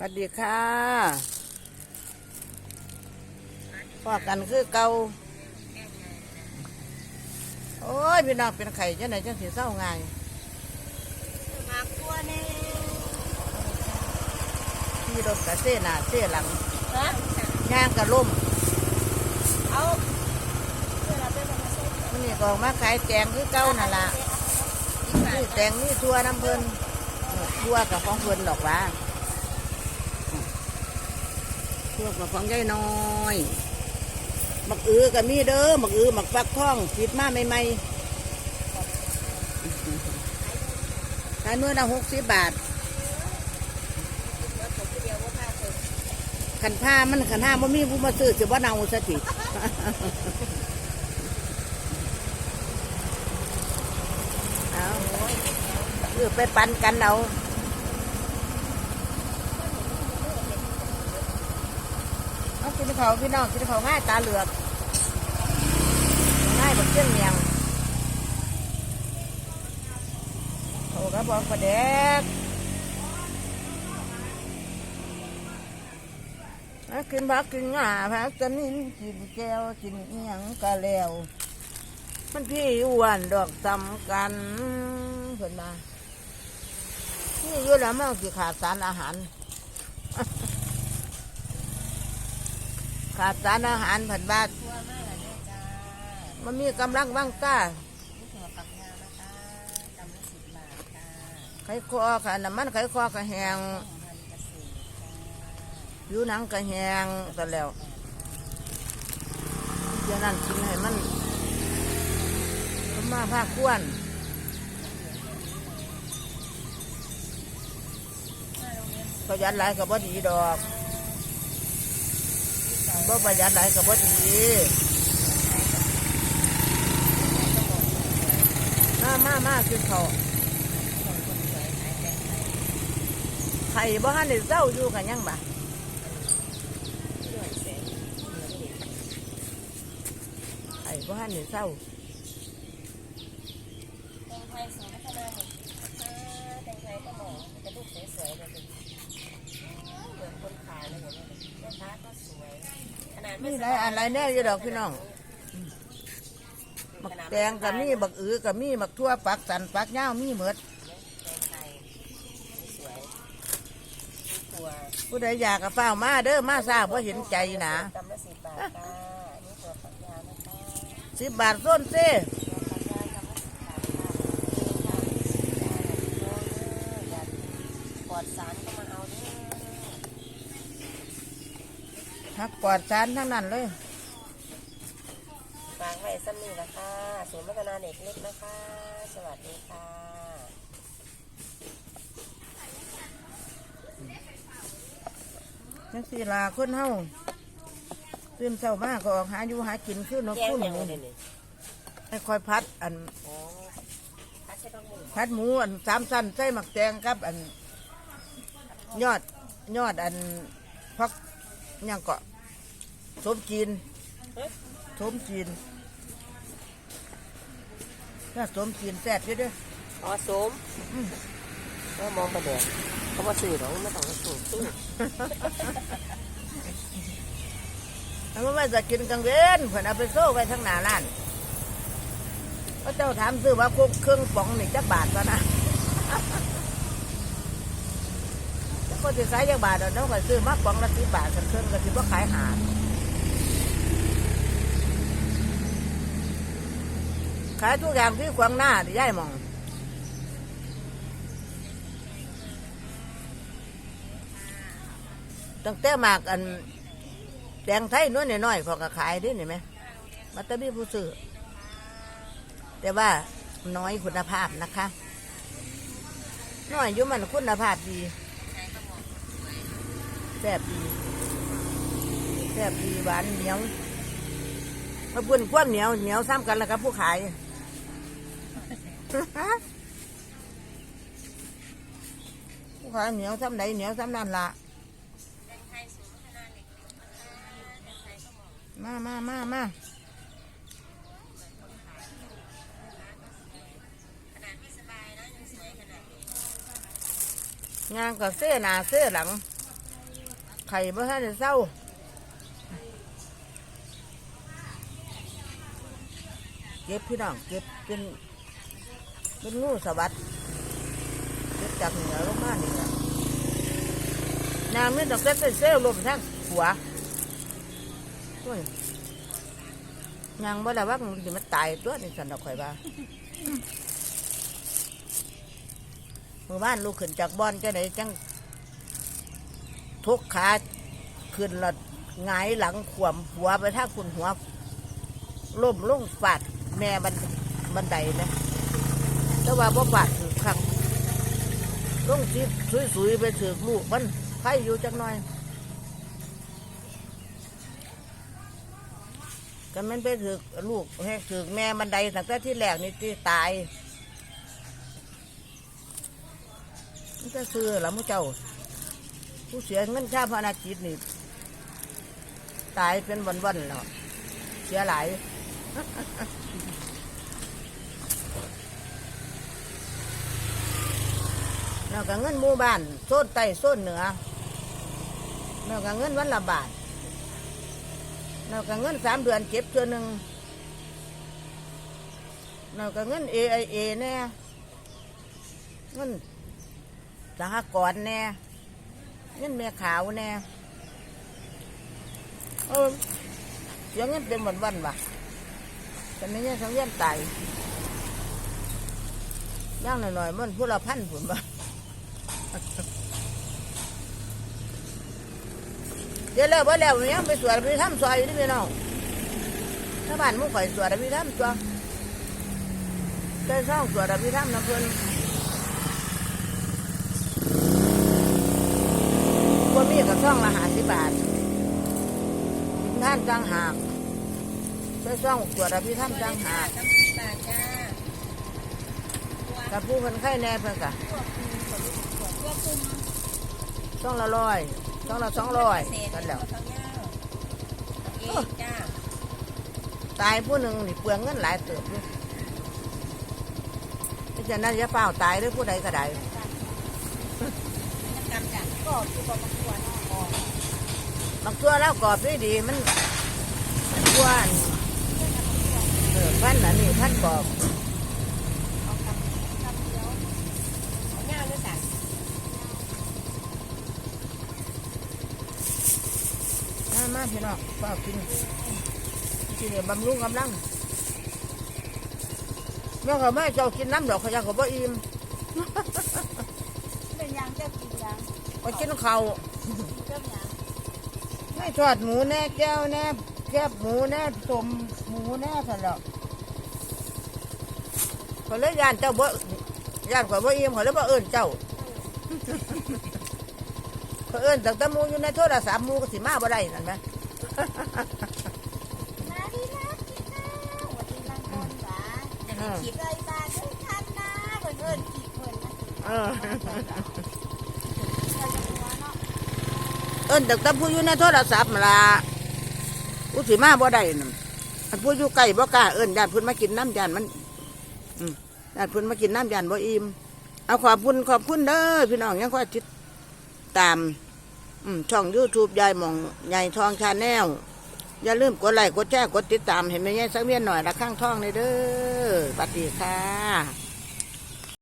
สวัสดีค่ะพอกันคือเก่าโอ้ยพี่น้องเป็นไข่จังไหนจังสีเศร้าง่ายมากตัวแน่ที่รถกระเส้หน้าเส้หลังฮะย่างกระล่มเอาเพื่อเราไปบรรมาเซ็ตมันนี่ก็ออกมาขายแตงคือเก่านั่นล่ะนี่แตงนี่ทัวน้ำเพิ่นทัวกับของเพิ่นดอกว่า ทัวกับของยายน้อยหมักอือกับมีเด้อหมักอือหมักฟักทองคิดมาใหม่ๆขายเมื่อละหกสิบบาทขันผ้ามันขันห้าบ่มีผู้มาซื้อจะว่าเนาสติเอาเออไปปันกันเอาเอา กินเขาวพี่น้องกินเขาวง่ายตาเหลือกง่ายแบบเครื่องเมียงเขาก็บอกประเด็กกินผักกินหญ้าผักจะนิ่นกินแก้วกินอิหยังกะแล้ว มันพี่อ้วนดอกสำกันเพิ่นมานี่ยู่แล้วมันสิขาดสารอาหาร ขาดสารอาหารเพิ่นว่าตัวมากเลยจ้ามันมีกำลังว่างกล้านี่ถั่วฝักยาวนะคะจำละสิบบาทจ้าไขคอค่ะน้ำมันไขคอก็แหงของพันเกษตรจ้าผิวหนังก็แหงก็แล้วเดี๋ยวนั้นกินให้มันมันมาภาคควรประหยัดหลายกับบ่ดีดอก บ่ประหยัดไหนกับบ่ดีมามามากินข้าไข่บ่ฮันได้เจ้าอยู่กันยังบ่ไข่บ่ฮันได้เจ้า แตงไทยสวยพัฒนาหนึ่งแตงไทยก็หมอจะลูกสวยๆเลยเหมือนคนขายเลยเห็นไหมแม่ค้าก็สวยข นาดมีหลายอะไรแน่อยู่ดอกพี่น้องบักแตงกับมีบักอือกับมีบักทั่วปักสันปักย่าวมีเหมือดแตงไทยสวยถั่วผู้ใดอยากกับเฝ้าวมาเด้อมาทราบว่าเห็นใจนะจำละสิบบาทจ้านี่ถั่วฝักยาวนะคะสิบบาทส้นเซ่ ปลอดสารก็มาเอาด้วย หักปลอดสารทั้งนั้นเลย ฝากไว้ซ้ำนี่ละค่ะศูนย์พัฒนาเด็กเล็กนะคะ สวัสดีค่ะจังสีลาคนเฮาตื่นเช้ามาก็ออกหาอยู่หากินคือนกแกงคุ้นยังไงเนี่ยให้คอยพัด อันโอ้พัดใช่ต้องมือพัดหมูอันสามสั้นใส่หมักแตงกับ อันยอดยอดอันพักหยังเกาะ สมจีนเฮ้ยสมจีนถ้าสมจีนแซ่บอยู่เด้วยอ๋อโสมก็มองไปเดี๋ยวเขาบอกสื่อหรอกไม่ต้องมาสื่อสื่อแล้วมันไม่จะกินกลางเว้นเพื่อนเอาไปโซ่ไว้ทั้งหน้าร้านพระเจ้าถามซื้อว่าคุกเครื่องป๋องนี่จักบาทวะนะแล้วก็จะขายจักบาทเนาะก็ซื้อมาป๋องละสิบบาทสันเครื่องก็สิว่าขายหา ขายทุกอย่างที่ขวางหน้าที่ย่ายมองตั้งแต่หมากอันแดงไทยน้อยน้อยพอกขายได้เห็นไหมมันจะมีผู้ซื้อแต่ว่าน้อยคุณภาพนะคะ น้อยอยู่มันคุณภาพดีแซ่บดีแซ่บดีหวานเหนียวมาบุญกว้างเหนียวเหนียวซ้ำกันแล้วครับผู้ขาย ผู้ขายเหนียวซ้ำไหนเหนียวซ้ำนั่นละมามามามางานก็เส้หน้าเส้หลัง ไข่บ่ทันได้เศร้าเก็บพี่น้องเก็บเป็น เป็นงูสวัสดเก็บจากเหนือลงมานี่แหละนางม่ต้องเก็บเป็นเซลล์ลมทั้งหัวโอ้ยยางบ่ได้ว่ามันจะมาตายตัวนี่สันดอกข่อยว่าเมื่อวานลูกขึ้นจากบอนจะไหนจังทุกขาขึ้นและหงายหลังขวมหัวไปทาคุณหัวล่มลงฟาดแม่บันบันไดนะ แต่ว่าบ่ฟาดถือครั้งลงจิบสุยๆไปถือลูกมันใครอยู่จักหน่อยก็มันไปถือลูกให้ถือแม่บันไดตั้งแต่ที่แรกนี่ที่ตายมันก็ซื้อละมุเจ้า ผู้เสียเงินชาพนาจิตนี่ตายเป็นวันๆแล้วเสียหลาย แล้วก็เงินหมู่บ้านโซนใต้โซนเหนือแล้วก็เงินวันละบาทแล้วก็เงินสามเดือนเก็บเทือหนึ่งแล้วก็เงิน AIA แน่เงินสหกรณ์แน่เงินแม่ขาวแน่เออเสียเงินเป็นวันวันวะแต่ไม่ใช่ทั้งเงินตายย่างหน่อยๆมันพูดละพันผุนบ่ เดี๋ยวแล้วบ่แล้วมันยังไปสวดไปทำซอยอยู่นี่พี่น้องถ้าบ้านหมุข่อยสวดไปทำตัวได้ช่องสวดไปทำน้ำเพิ่นคนมีกับช่องละห้าสิบบาทกินท่านจังหากได้ช่องสวดไปทำจังหากจำสิบบาทจ้ากับผู้คนไข้แน่เพิ่นกะ ตัวคุมช่องละร้อยช่องละสองร้อยเศษกันแล้วตัวเงาเองจ้าตายผู้หนึ่งนี่เปลืองเงินหลายเติบอยู่เพราะฉะนั้นอย่าเปล่าตายด้วยผู้ใดก็ได้กำจัดก็คือบอกมาควรออกบางตัวแล้วกรอบด้วยดีมันมันกว้านเออพันอันนี้พันกรอบ มามาพี่น้องเปล่ากินที่เดี๋ยวบำรุงกำลังเมื่อเขาไม่ให้เจ้ากินน้ำดอกเขายังเขาบ่อิ่มเป็นยางเจ้ากินยางเขากินเขาวเจ้ายางไม่ทอดหมูแน่แก้วแน่แคบหมูแน่ต้มหมูแน่สันหรอกเขาเลยยานเจ้าบ่ยานกว่าบ่อิ่มเขาเลยบ่เอิ้นเจ้า เขาเอิ้นตั้งแต่หมูอยู่ในโทรศัพท์หมูก็สิมาบ่ได้นั่นไหมมาดีนะกินข้าววันนี้นั่งนอนหวาจะมีขีดเลยบาด้วยกันนะเพื่อนเพื่อนขีดเพื่อนนะเออเราจะหัวเนาะเอิ้นตั้งแต่ผู้อยู่ในโทรศัพท์มาละผู้สิมาบ่ได้นั่นอันผู้อยู่ใกล้บ่กล้าเอิ้นญาติเพิ่นมากินน้ำยานมันอืมญาติเพิ่นมากินน้ำยานบ่อิ่มเอาขอบคุณขอบคุณเด้อพี่น้องยังคอยติด ตามช่อง YouTube ยายหมองใหญ่ทองชาแนลอย่าลืมกดไลค์กดแชร์กดติดตามเห็นไหมยายสักเวียนหน่อยละข้างท่องเลยเด้อสวัสดีค่ะ